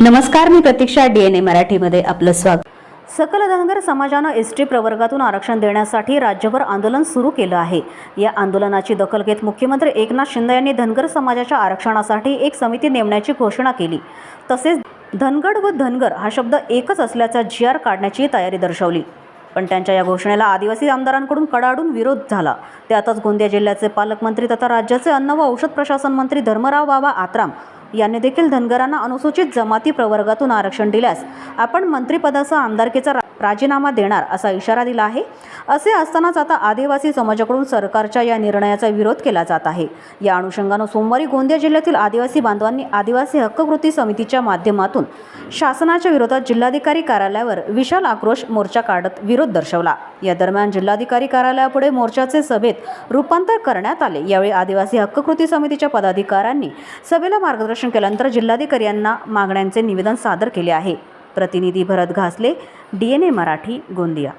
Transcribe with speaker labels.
Speaker 1: नमस्कार मी प्रतीक्षा D N ए मराठीमध्ये आपलं स्वागत. सकल धनगर समाजानं एस टी प्रवर्गातून आरक्षण देण्यासाठी राज्यभर आंदोलन सुरू केलं आहे. या आंदोलनाची दखल घेत मुख्यमंत्री एकनाथ शिंदे यांनी धनगर समाजाच्या आरक्षणासाठी एक समिती नेमण्याची घोषणा केली. तसेच धनगड व धनगर हा शब्द एकच असल्याचा जी आर काढण्याची तयारी दर्शवली. पण त्यांच्या या घोषणेला आदिवासी आमदारांकडून कडाडून विरोध झाला. त्यातच गोंदिया जिल्ह्याचे पालकमंत्री तथा राज्याचे अन्न व औषध प्रशासन मंत्री धर्मराव बाबा आत्राम यांनी देखील धनगरांना अनुसूचित जमाती प्रवर्गातून आरक्षण दिल्यास आपण मंत्रिपदाचा आमदारकीचा राजीनामा देणार असा इशारा दिला आहे. असे असतानाच आता आदिवासी समाजाकडून सरकारच्या या निर्णयाचा विरोध केला जात आहे. या अनुषंगानं सोमवारी गोंदिया जिल्ह्यातील आदिवासी बांधवांनी आदिवासी हक्ककृती समितीच्या माध्यमातून शासनाच्या विरोधात जिल्हाधिकारी कार्यालयावर विशाल आक्रोश मोर्चा काढत विरोध दर्शवला. या दरम्यान जिल्हाधिकारी कार्यालयापुढे मोर्चाचे सभेत रूपांतर करण्यात आले. यावेळी आदिवासी हक्ककृती समितीच्या पदाधिकाऱ्यांनी सभेला मार्गदर्शन केल्यानंतर जिल्हाधिकारी यांना मागण्यांचे निवेदन सादर केले आहे. प्रतिनिधी Bharat Ghasle D N A Marathi Gondia